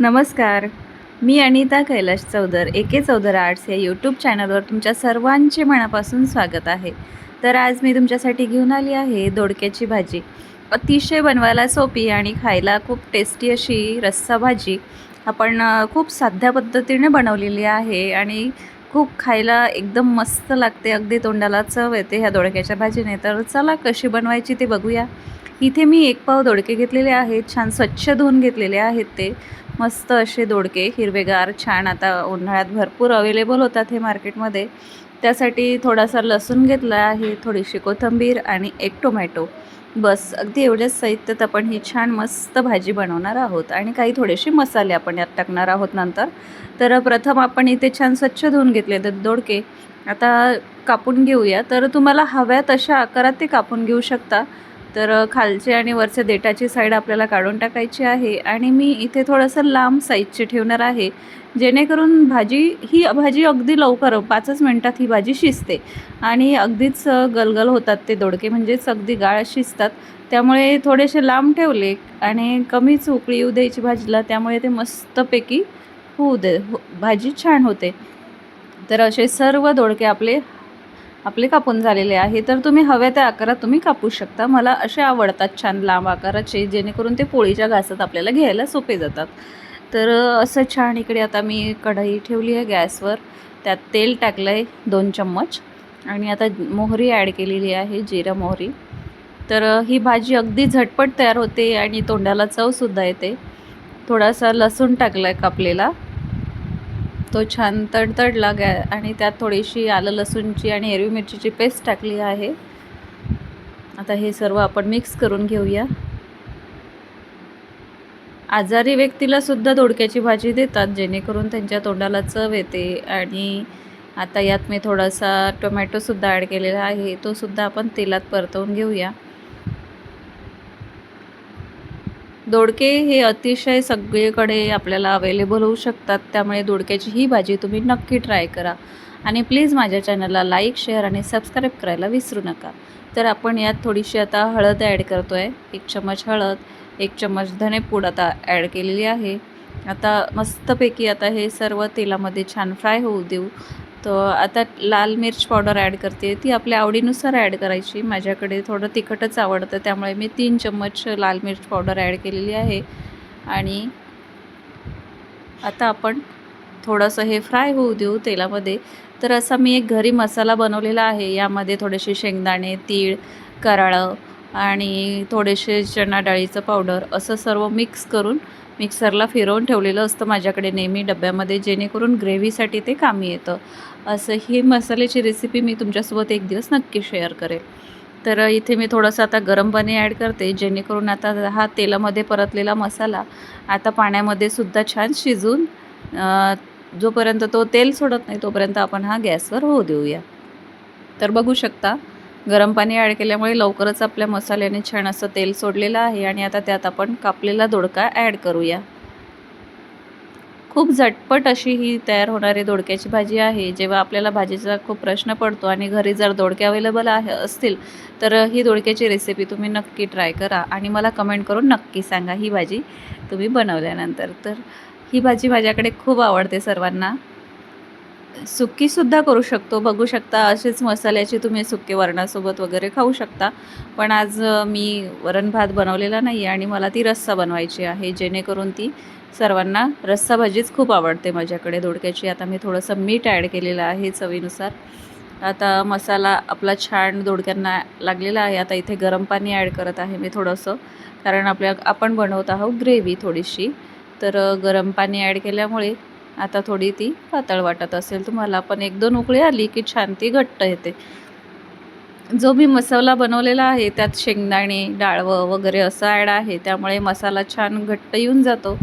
नमस्कार. मी Anita Kailash Chaudhar A K Chaudhar arts या YouTube चॅनलवर तुमच्या सर्वांचे मनापासून स्वागत आहे. तर आज मी तुमच्यासाठी घेऊन आली आहे दोडक्याची भाजी. अतिशय बनवायला सोपी आणि खायला खूप टेस्टी अशी रस्सा भाजी. आपण खूप साध्या पद्धतीने बनवलेली आहे आणि खूप खायला एकदम मस्त लागते. अगदी तोंडाला चव येते ह्या दोडक्याच्या भाजीने. तर चला कशी बनवायची ते बघूया. इथे मी एक पाव दोडके घेतलेले आहेत. छान स्वच्छ धुवून घेतलेले आहेत ते. मस्त असे दोडके हिरवेगार छान आता उन्हाळ्यात भरपूर अवेलेबल होतात हे मार्केटमध्ये. त्यासाठी थोडासा लसूण घेतला आहे थोडीशी कोथिंबीर आणि एक टोमॅटो बस अगदी एवढ्याच साहित्यात आपण ही छान मस्त भाजी बनवणार आहोत. आणि काही थोडेसे मसाले आपण यात टाकणार आहोत नंतर. तर प्रथम आपण इथे छान स्वच्छ धुवून घेतले तर दोडके. आता कापून घेऊया. तर तुम्हाला हव्या तशा आकारात ते कापून घेऊ शकता. तर खालचे आणि वरचे देठाची साईड आपल्याला काढून टाकायची आहे आणि मी इथे थोडंसं लांब साईजचे ठेवणार आहे. जेणेकरून भाजी ही भाजी अगदी लवकर पाचच मिनटात ही भाजी शिजते आणि अगदीच गलगल होतात ते दोडके म्हणजेच अगदी गाळ शिजतात. त्यामुळे थोडेसे लांब ठेवले आणि कमीच उकळी येऊ द्यायची भाजीला त्यामुळे ते मस्तपैकी होऊ दे हो भाजी छान होते. तर असे सर्व दोडके आपले आपले कापून झालेले आहे. तर तुम्ही हव्या त्या आकारात तुम्ही कापू शकता. मला असे आवडतात छान लांब आकाराचे जेणेकरून ते पोळीच्या घासात आपल्याला घ्यायला सोपे जातात. तर असं छान इकडे आता मी कढई ठेवली आहे गॅसवर. त्यात तेल टाकलं आहे दोन चम्मच. आणि आता मोहरी ॲड केलेली आहे जिरा मोहरी. तर ही भाजी अगदी झटपट तयार होते आणि तोंडाला चवसुद्धा येते. थोडासा लसूण टाकला आहे कापलेला. तो छान तडतडला गॅ आणि त्यात थोडीशी आलं लसूणची आणि हिरवी मिरचीची पेस्ट टाकली आहे. आता हे सर्व आपण मिक्स करून घेऊया. आजारी व्यक्तीला सुद्धा दोडक्याची भाजी देतात जेणेकरून त्यांच्या तोंडाला चव येते. आणि आता यात मी थोडासा टोमॅटोसुद्धा ॲड केलेला आहे तो सुद्धा आपण तेलात परतवून घेऊया. दोडके हे अतिशय सगळीकडे आपल्याला अवेलेबल होऊ शकतात. त्यामुळे दोडक्याची ही भाजी तुम्ही नक्की ट्राय करा. आणि प्लीज माझ्या चॅनलला लाईक शेअर आणि सबस्क्राईब करायला विसरू नका. तर आपण यात थोडीशी आता हळद ॲड करतो आहे एक चम्मच हळद एक चम्मच धनेपूड आता ॲड केलेली आहे. आता मस्तपैकी आता हे सर्व तेलामध्ये छान फ्राय होऊ देऊ. तर आता लाल मिर्च पावडर ॲड करते. ती आपल्या आवडीनुसार ॲड करायची. माझ्याकडे थोडं तिखटच आवडतं. त्यामुळे मी तीन चम्मच लाल मिर्च पावडर ॲड केलेली आहे. आणि आता आपण थोडंसं हे फ्राय होऊ देऊ तेलामध्ये. तर असा मी एक घरी मसाला बनवलेला आहे. यामध्ये थोडेसे शेंगदाणे तीळ कराळं आणि थोडेसे चणा डाळीचं पावडर असं सर्व मिक्स करून मिक्सरला फिरवून ठेवलेलं असतं माझ्याकडे नेहमी डब्यामध्ये जेणेकरून ग्रेव्हीसाठी ते कामी येतं. असं ही मसाल्याची रेसिपी मी तुमच्यासोबत एक दिवस नक्की शेअर करेल. तर इथे मी थोडंसं आता गरम पाणी ॲड करते जेणेकरून आता हा तेलामध्ये परतलेला मसाला आता पाण्यामध्ये सुद्धा छान शिजून जोपर्यंत तो तेल सोडत नाही तोपर्यंत आपण हा गॅसवर होऊ देऊया. तर बघू शकता गरम पाणी ॲड केल्यामुळे लवकरच आपल्या मसाल्याने छान असं तेल सोडलेलं आहे आणि आता त्यात आपण कापलेला दोडका ॲड करूया. खूप झटपट अशी ही तयार होणारी दोडक्याची भाजी आहे. जेव्हा आपल्याला भाजीचा खूप प्रश्न पडतो आणि घरी जर दोडके अवेलेबल आहे असतील तर ही दोडक्याची रेसिपी तुम्ही नक्की ट्राय करा आणि मला कमेंट करून नक्की सांगा ही भाजी तुम्ही बनवल्यानंतर. तर ही भाजी माझ्याकडे खूप आवडते सर्वांना. सुक्कीसुद्धा करू शकतो. बघू शकता असेच मसाल्याची तुम्ही सुक्के वरणासोबत वगैरे खाऊ शकता. पण आज मी वरण भात बनवलेला नाही आणि मला ती रस्सा बनवायची आहे. जेणेकरून ती सर्वांना रस्सा भाजीच खूप आवडते माझ्याकडे. दोडक्याची आता मी थोडंसं मीठ ॲड केलेलं आहे चवीनुसार. आता मसाला आपला छान दोडक्यांना लागलेला आहे. आता इथे गरम पाणी ॲड करत आहे मी थोडंसं. कारण आपल्या आपण बनवत आहोत ग्रेव्ही थोडीशी. तर गरम पाणी ॲड केल्यामुळे आता थोडी ती पातळ वाटत असेल. तुम्हाला पण एक दोन उकळी आली की छान ती घट्ट येते. जो मी मसाला बनवलेला आहे त्यात शेंगदाणे डाळवं वगैरे असं ॲड आहे त्यामुळे मसाला छान घट्ट येऊन जातो.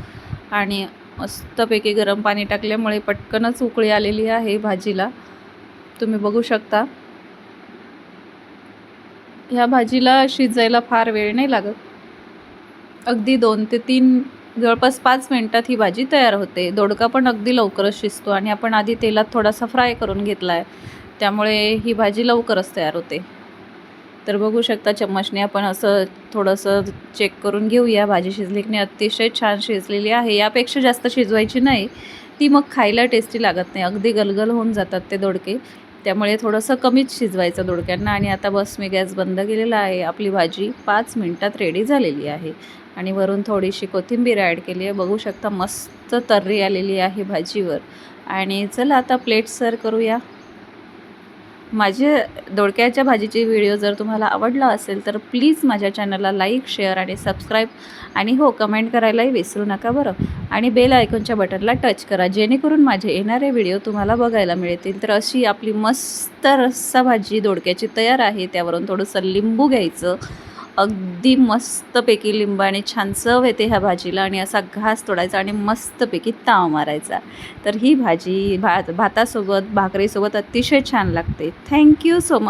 आणि मस्तपैकी गरम पाणी टाकल्यामुळे पटकनच उकळी आलेली आहे भाजीला. तुम्ही बघू शकता. ह्या भाजीला शिजायला फार वेळ नाही लागत. अगदी दोन ते तीन जवळपास पाच मिनटात ही भाजी तयार होते. दोडका पण अगदी लवकरच शिजतो आणि आपण आधी तेलात थोडासा फ्राय करून घेतला आहे त्यामुळे ही भाजी लवकरच तयार होते. तर बघू शकता चम्मचने आपण असं थोडंसं चेक करून घेऊया. भाजी शिजली की नाही अतिशय छान शिजलेली आहे. यापेक्षा जास्त शिजवायची नाही. ती मग खायला टेस्टी लागत नाही. अगदी गलगल होऊन जातात ते दोडके. त्यामुळे थोडंसं कमीच शिजवायचं दोडक्यांना. आणि आता बस मी गॅस बंद केलेला आहे. आपली भाजी पाच मिनटात रेडी झालेली आहे. आणि वरून थोडीशी कोथिंबीर ॲड केली आहे. बघू शकता मस्त तर्री आलेली आहे भाजीवर. आणि चला आता प्लेट सर करूया. माझे दोडक्याच्या भाजीची व्हिडिओ जर तुम्हाला आवडला असेल तर प्लीज माझ्या चॅनलला लाईक शेअर आणि सबस्क्राईब आणि हो कमेंट करायलाही विसरू नका बरं. आणि बेल आयकॉनच्या बटनला टच करा जेणेकरून माझे येणारे व्हिडिओ तुम्हाला बघायला मिळतील. तर अशी आपली मस्त रस्सा भाजी दोडक्याची तयार आहे त्यावरून थोडंसं लिंबू घ्यायचं अगदी मस्तपैकी लिंबाने छान चव येते ह्या भाजीला आणि असा घास तोडायचा आणि मस्तपैकी ताव मारायचा. तर ही भाजी भात भातासोबत भाकरीसोबत अतिशय छान लागते. Thank you so much